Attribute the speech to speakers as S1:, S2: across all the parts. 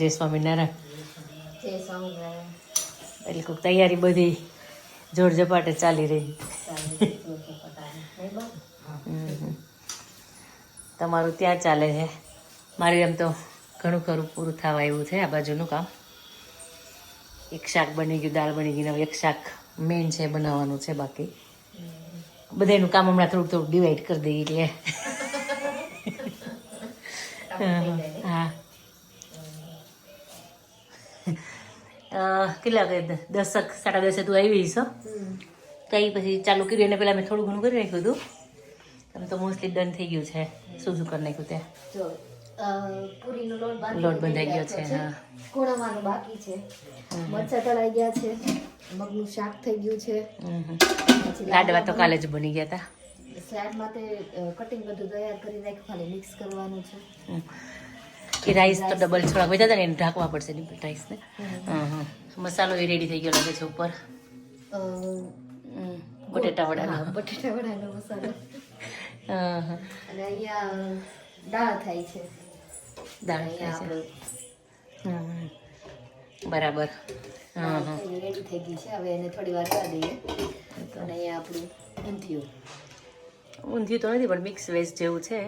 S1: જય સ્વામિનારાયણ
S2: જય સ્વામિનારાયણ
S1: એટલે કોઈક તૈયારી બધી જોર ઝપાટે ચાલી રહી. તમારું ત્યાં ચાલે છે? મારું એમ તો ઘણું ખરું પૂરું થવા એવું છે આ બાજુનું કામ. એક શાક બની ગયું દાળ બની ગઈ ને એક શાક મેઇન છે બનાવવાનું છે બાકી. બધાનું કામ હમણાં થોડુંક થોડુંક ડિવાઈડ કરી દઈએ એટલે. હા. કેટલા દસક સાડા દસે તું આવી છો?
S2: હમ.
S1: કઈ પછી ચાલુ કર્યું એને પહેલાં મેં થોડું ઘણું કરી નાખ્યું હતું. તમે તો મોસ્ટલી ડન થઈ ગયું છે. શું શું કરી નાખ્યું ત્યાં
S2: પૂરીનો લોટ
S1: લોટ બંધાઈ ગયો છે, હા.
S2: ખૂણામાંનો બાકી છે. મરચા તળાઈ ગયા છે. મગનું શાક થઈ ગયું છે.
S1: લાડવા તો કાલે જ બની ગયા હતા
S2: સ્લાડ માટે કટિંગ બધું તૈયાર કરી નાખ્યું ખાલી મિક્સ કરવાનું છે.
S1: એ રાઈસ તો ડબલ છોડા વધ્યા હતા ને એને ઢાંકવા પડશે ને. રાઈસને. મસાલો એ રેડી થઈ ગયો લાગે છે ઉપર. બટેટા વડાનો.
S2: હા, બટેટા વડાનો મસાલો. અને અહીંયા દાળ થાય છે.
S1: દાળ થાય છે. બરાબર.
S2: રેડી થઈ ગઈ છે. હવે એને થોડી વાર કરી દઈએ. અને અહીંયા આપણું ઊંધિયું.
S1: ઊંધિયું તો નથી પણ મિક્સ વેજ જેવું છે.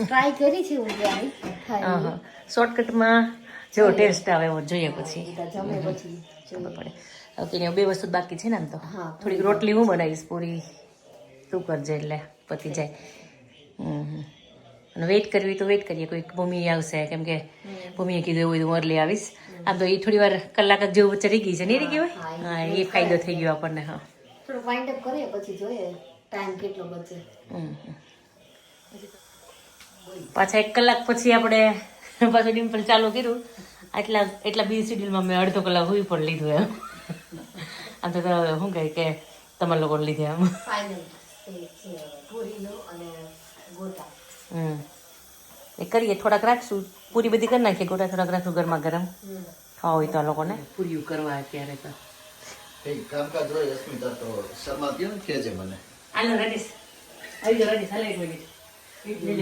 S2: ટ્રાય કરી છે ઊંધિયાની થાય
S1: હા હા. શોર્ટકટમાં જેવો ટેસ્ટ આવે એવો જોઈએ પછી.
S2: બધા જમે પછી
S1: ખબર પડે. ઓકે બે વસ્તુ બાકી છે ને આમ તો. થોડીક રોટલી હું બનાવીશ પૂરી. તું કરજે એટલે પતી જાય. હમ. અને વેઇટ કરવી તો વેઇટ કરીએ. કોઈક ભૂમિ આવશે. કેમ કે ભૂમિએ કીધું એવું હું અરલી આવીશ. આમ તો એ થોડી વાર કલાક જ જેવું વચ્ચે રહી ગઈ છે. નહીં રહી
S2: ગયું
S1: હોય હા એ ફાયદો થઈ ગયો આપણને હા.
S2: થોડું વાઇન્ડ અપ કરીએ પછી જોઈએ. ટાઈમ કેટલો બચે.
S1: પાછા એક કલાક પછી આપણે પાછું ડિમ્પલ ચાલુ કર્યું. આટલા એટલા બી શિડ્યુલમાં મેં અડધો કલાક હુઈ પણ લીધું એમ. આમ તો શું કહે કે તમારા લોકોને લીધે
S2: ગોટા.
S1: હમ. એ કરીએ થોડાક રાખશું. પૂરી બધી કરી નાખીએ ગોટા થોડાક રાખશું ગરમા ગરમ. ખાવા હોય તો આ લોકોને. પૂરી કરવા અત્યારે તો.
S3: કામકાજ હોય અસ્મિતા તો શર્મા કેમ કે છે મને?
S1: હાલો રાજેશ આવી જાઓ રાજેશ હાલો એક મિનિટ લઈ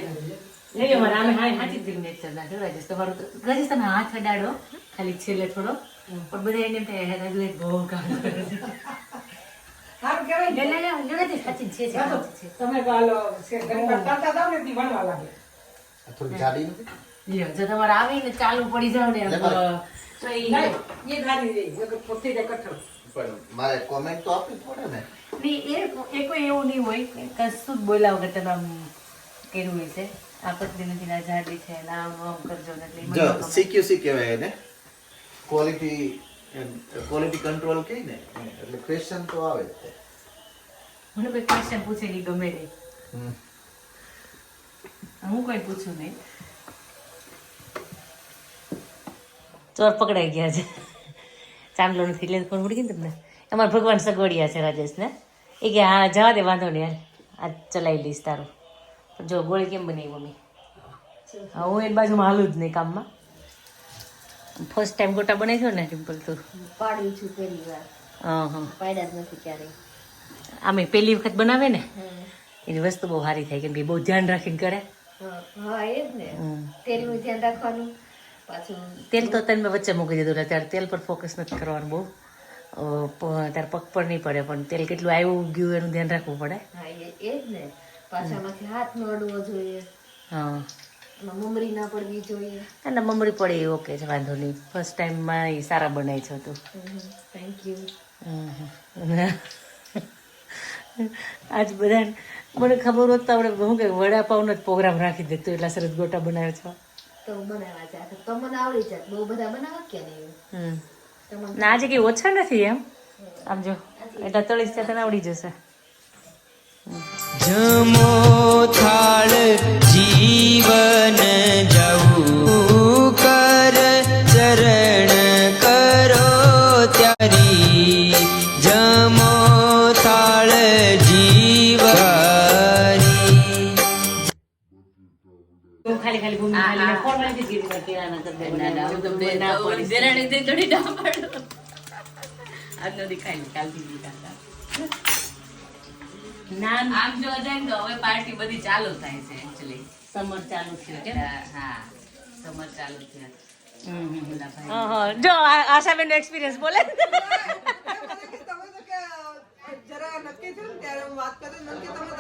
S1: લે. મારા આમે હા હાચી જ નેચર ના જો રાજેશ તમારું તો રાજેશ તમે હાથ અડાડો ખાલી છેલ્લે થોડો પણ બધા એને એમ રાજુ એક બહુ કામ કરે છે
S4: સારું કહેવાય ને.
S1: લે, લે, રાજેશ સાચી જ છે, છે, જ
S4: તમે તો ઘરમાં તાતા જાઓ ને એટલે ભણવા લાગે.
S3: થોડી જાડી નથી.
S1: લ્યો, જો તમારે આવીને ચાલુ પડી જાવ ને તો
S4: એ ગાડી રહી, પોતે જાય કઠણ.
S3: મારે કોમેન્ટ તો આપવી પડે ને
S1: એ એ કોઈ એવું નહીં હોય કે કશું જ બોલ્યા વગર તમે આમ કર્યું હોય છે નથી ના જાડી છે ના આમ આમ કરજો ને એટલે
S3: જો સીક્યુસી કહેવાય એને. ક્વોલિટી ક્વોલિટી કંટ્રોલ કહી ને એટલે ક્વેશ્ચન તો આવે જ
S1: મને કોઈ ક્વેશ્ચન પૂછે નહીં ગમે નહીં. હું કોઈ પૂછું નહીં. ચોર પકડાઈ ગયા છે. ચાંદલો નથી એટલે પણ ઉડી ગઈ તમને? અમારા ભગવાન સગવડિયા છે રાજેશને. એ કે હા જવા દે વાંધો નહીં યાર આ ચલાવી લઈશ તારું. જો ગોળી કેમ બની મમ્મી? હા હું એની બાજુમાં હાલું જ નહીં કામમાં. ફર્સ્ટ ટાઈમ ગોટા બનાવી ને ડિમ્પલ તો.
S2: પાડ્યું છું પહેલી વાર.
S1: હા હા.
S2: પાડ્યા જ નથી ક્યારેય.
S1: આમે પહેલી વખત બનાવે ને એની વસ્તુ બહુ સારી થાય કેમ કે બહુ ધ્યાન રાખીને કરે.
S2: હા એ જ ને. તેલનું ધ્યાન રાખવાનું પાછું
S1: તેલ તો તને વચ્ચે મૂકી દીધું ને ત્યારે તેલ પર ફોકસ નથી કરવાનું બહુ. ત્યારે પગ પર નહીં પડે પણ તેલ કેટલું આવ્યું ગયું એનું ધ્યાન રાખવું પડે.
S2: હા એ જ ને. પાછામાંથી હાથ ન અડવો જોઈએ.
S1: હા.
S2: મમરી ના પડવી જોઈએ.
S1: અને મમરી પડે એ ઓકે છે વાંધો નહીં. ફર્સ્ટ ટાઈમમાં એ સારા બનાવી છે તું.
S2: થેન્ક યુ
S1: આજ બધા મને ખબર હોત તો આપણે શું કે વડાપાવનો જ પ્રોગ્રામ રાખી દેતો એટલા સરસ ગોટા બનાવે છે.
S2: તો બનાવ્યા છે. તો મને આવડી જાય બહુ બધા બનાવ્યા કે નહીં?
S1: ના, આજે કંઈ ઓછા નથી એમ. આમ જો, એટલા તળીસ ત્યાં તને આવડી જશે.
S5: જમો થાળ, જીવન
S1: ખાલી ખાલી ઘૂમી ખાલી ફોન નથી કીધું કે પેલાના ના, હું તમને ના
S6: આમ જોવા જાય તો હવે પાર્ટી બધી ચાલુ થાય છે એકચ્યુઅલી
S1: સમર ચાલુ થયો કે
S6: હા
S1: હા હા. જો આશા બેન એક્સપિરિયન્સ બોલે
S6: તમે તો કે જરા નક્કી થયું ત્યારે વાત કરે નક્કી તમે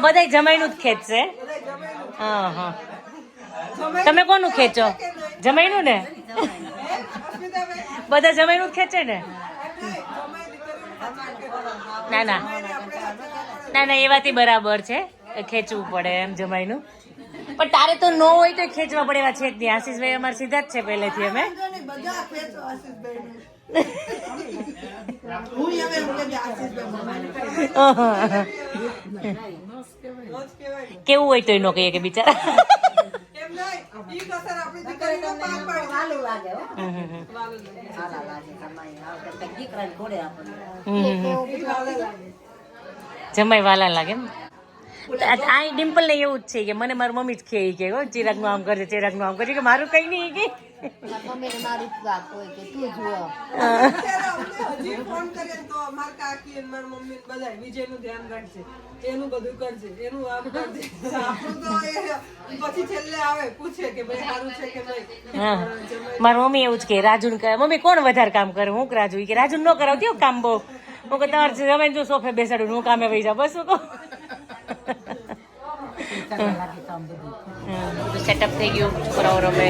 S1: બધા જમાઈનું જ હા
S6: જમાઈ
S1: તમે કોનું ખેંચો? જમાઈનું ને? બધા જમાઈનું જ ખેંચે ને? ના ના. ના ના એ વાત બરાબર છે. ખેંચવું પડે એમ જમાઈનું. પણ તારે તો નો હોય તો ખેંચવા પડે એવા છે જ નહીં. આશીષભાઈ અમારે સીધા જ છે પહેલેથી અમે. કેવું હોય તો એનો નો કહીએ કે બિચારા. જમાઈ વાલા લાગે એમ. આ આ ડિમ્પલ ને એવું જ છે કે મને મારી મમ્મી જ કહે કે હો ચિરાગનું આમ કરજે ચિરાગનું આમ કરજે કે મારું કઈ નહીં કે.
S2: મમ્મીને મારું જ હોય કે તું જુઓ
S6: હજી ફોન કરીએ તો અમારા કાકી અને મારા મમ્મી ને વિજયનું ધ્યાન રાખજે. એનું બધું કરજે એનું આમ કરજે. આપણું તો પછી છેલ્લે આવે પૂછે કે ભાઈ સારું છે કે નહીં.
S1: હા. મારી મમ્મી એવું જ કે રાજુ કરે મમ્મી કોણ વધારે કામ કરે? હું કે રાજુ? કે રાજુ ન કરાવતી હો કામ બહુ. હું કે તમારે જમે જો સોફે બેસાડું હું કામે વહી જાઉં. બસ હું કહું. સેટઅપ થઈ ગયું છોકરાઓ રમે.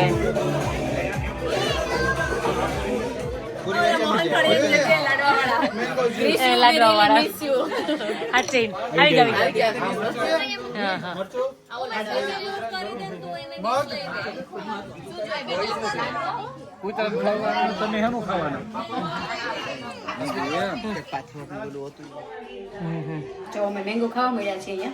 S1: લાડવા. વાળા
S7: મેંગો ખાવા મળ્યા છે અહીંયા.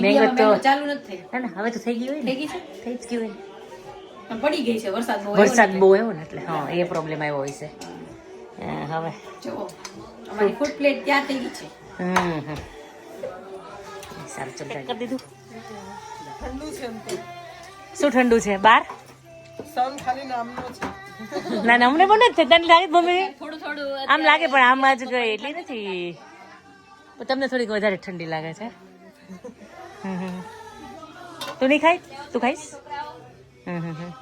S1: મેંગો તો-
S7: ચાલુ નથી
S1: હવે તો થઈ ગયું હોય ને.
S7: થઈ ગઈ છે?
S1: થઈ જ ગયું હોય
S7: પડી ગઈ છે વરસાદ બહુ એવો
S1: વરસાદ
S7: ને
S1: બહુ આવ્યો ને એટલે હા એ પ્રોબ્લેમ આવ્યો હોય છે. હા, હવે.
S7: જો અમારી ફૂડ પ્લેટ ત્યાં થઈ ગઈ છે.
S1: હમ હમ. સારું ચલ કરી દીધું.
S6: ઠંડુ છે એમ તો.
S1: શું ઠંડુ છે? બાર?
S6: સન ખાલી નામનો છે.
S1: ના ના અમને પણ નથી તને લાગે મમ્મી?
S7: થોડું થોડું
S1: આમ લાગે પણ આમ જ ગઈ એટલી નથી. તમને થોડીક વધારે ઠંડી લાગે છે. તું નહીં ખાઈ તું ખાઈશ? હમ હમ હમ.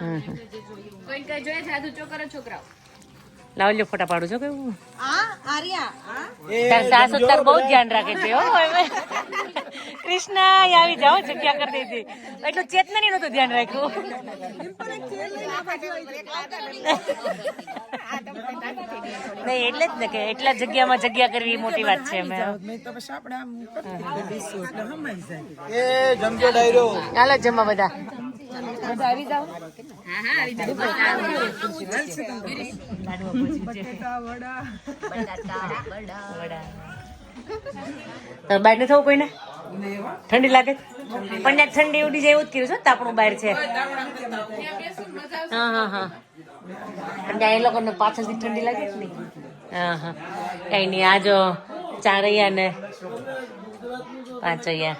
S1: હમ હમ.
S7: કોઈ કઈ જોઈએ છે આધુ ચોકર છોકરાઓ.
S1: લાવ લ્યો ફોટા પાડું છો કેવું. તાર સાસુ તાર બહુ ધ્યાન રાખે છે હો હવે. કૃષ્ણ આવી જાઓ જગ્યા કરી દીધી. એટલું ચેતનાની નતું ધ્યાન રાખ્યું. નહીં એટલે જ ને કે એટલા જગ્યામાં જગ્યા કરવી એ મોટી વાત છે અમે
S3: એ જમજો ડાયરો.
S1: ચાલો જમવા બધા તો બહાર ને થવું કોઈને? ઠંડી લાગે? પણ ઠંડી ઉડી જાય એવું જ કર્યું છે તાપણું બહાર છે. હા હા હા. એ લોકોને પાછળથી ઠંડી લાગે નહીં હા હા. કઈ નહીં આજો ચારૈયા ને પાંચ અહીંયા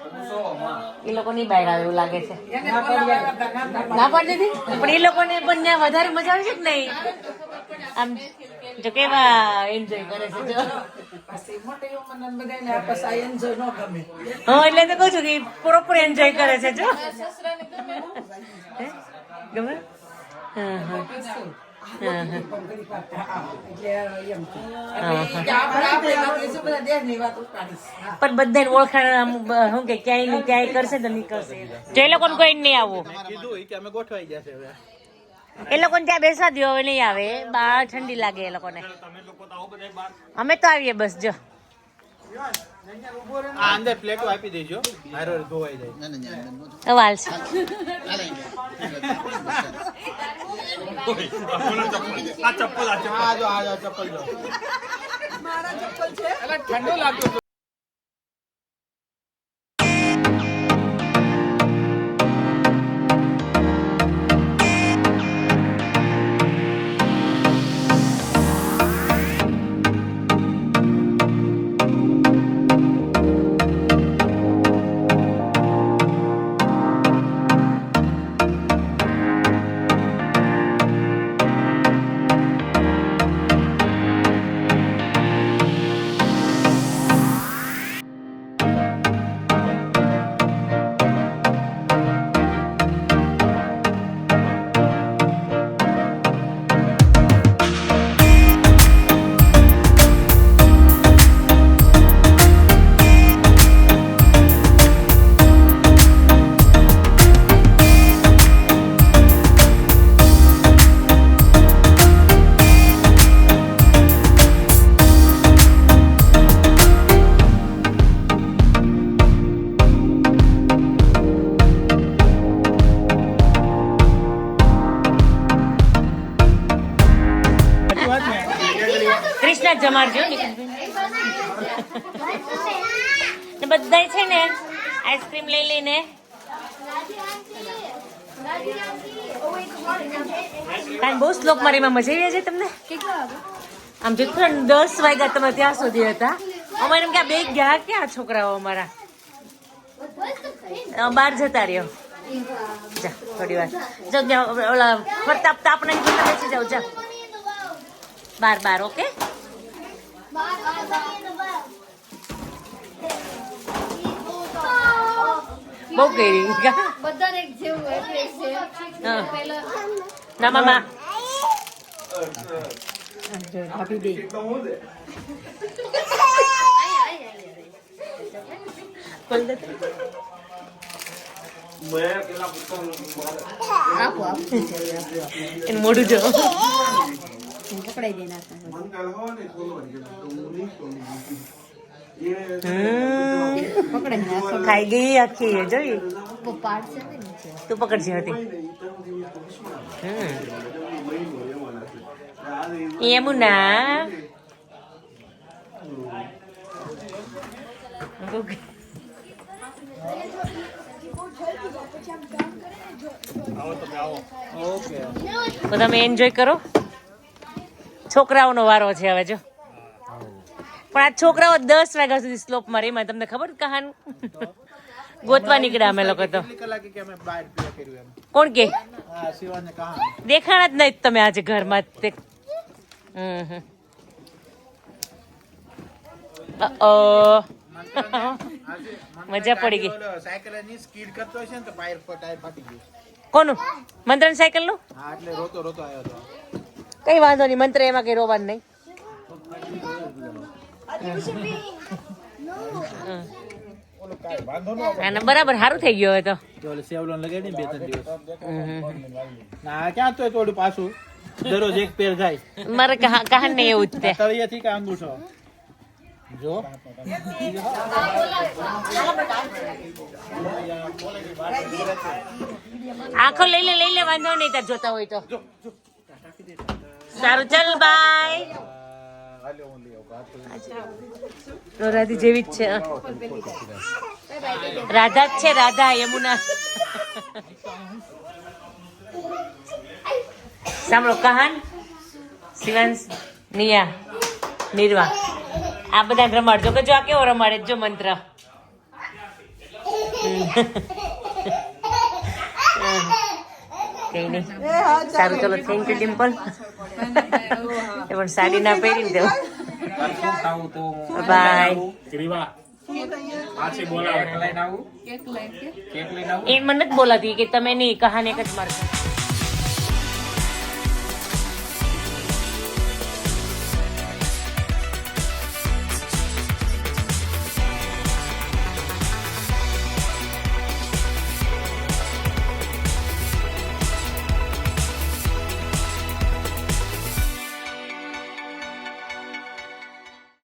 S1: એ લોકોની બહાર આવે એવું લાગે છે. ના પાડી દીધી? પણ એ લોકોને પણ ત્યાં વધારે મજા આવે છે કે નહીં? આમ, જો કેવા એન્જોય કરે છે, જો. હા, એટલે તો કહું છું કે પ્રોપર એન્જોય કરે છે, જો? ગમે? હા. પણ બધા ઓળખાણ શું કે ક્યાંય ને ક્યાંય કરશે તો નીકળશે. જો એ લોકોને કોઈ નહીં આવું.
S3: અમે ગોઠવાઈ ગયા છે
S1: એ લોકોને ત્યાં બેસવા દો હવે નહીં આવે. બહાર ઠંડી લાગે એ લોકોને. અમે તો આવીએ બસ જો.
S3: આ અંદર પ્લેટો આપી દેજો. ધોવાઈ જાય.
S1: છે
S3: આ જો આ જો ચપ્પલ જો.
S6: મારા ચપ્પલ છે.
S3: ઠંડુ લાગતું
S1: ને. બધાય છે ને આઈસ્ક્રીમ લઈ લઈને. કાંઈ બહુ શ્લોક મારીમાં મજા આવી છે તમને? આમ જો દસ વાગ્યા તમે ત્યાં સુધી હતા. અમારે એમ કે બે ગયા ક્યાં છોકરાઓ અમારા? બહાર જતા રહ્યો. જા, થોડી વાર. જો ઓલા ફરતા આપતા ફરતા બેસી જાઓ, જા. બાર બાર, ઓકે? બહુ કરી
S2: બધાને એક જેવું એટલે છે
S1: હા.
S2: પહેલા
S1: ના મામા ખોલ દે.
S7: આપો આપો
S1: એનું મોઢું જો
S7: પકડાઈ દે.
S1: ખાઈ ગઈ આખી એ જોઈ?
S2: પાડ છે ને નીચે.
S1: તું પકડજે હતી એમ યમુના તો તમે એન્જોય કરો. છોકરાઓનો વારો છે હવે, જો. પણ આ છોકરાઓ દસ વાગ્યા સુધી સ્લોપમાં રહી તમને ખબર કહાન? ગોતવા નીકળ્યા અમે લોકો તો. કોણ કે? દેખાણા જ નહીં તમે આજે ઘરમાં તે. મજા પડી ગઈ. કોનું? મંત્રન
S3: સાયકલનું એટલે રોતો રોતો આવ્યો હતો
S1: કઈ વાંધો નહીં મંત્ર એમાં કઈ રોવાનું નહીં. અને બરાબર સારું થઈ ગયું હવે તો.
S3: સેવલોન લગાડી બે ત્રણ દિવસ. ના ક્યાં તો થોડું પાછું? દરરોજ એક પેર જાય.
S1: મારે કહા કહાન નહીં એવું જ તે.
S3: તળિયાથી કે અંગૂઠો? જો.
S1: આખો લઈ લે લઈ લે વાંધો નહીં તાર જોતા હોય તો. સારું, ચાલ, બાય. રાધી જેવી જ છે. રાધા જ છે, રાધા, યમુના. સાંભળો, કહાન? શિવાંશ નિયા, નિર્વા. આ બધા રમાડજો, કે જો આ કેવો રમાડે, જો મંત્ર. કઈ નહીં સારું ચલો થેન્ક યુ ડિમ્પલ એ પણ સાડી ના પહેરી ને બાય એ મને નથી બોલાતી કે તમે નહીં કહાને એક જ મારશો.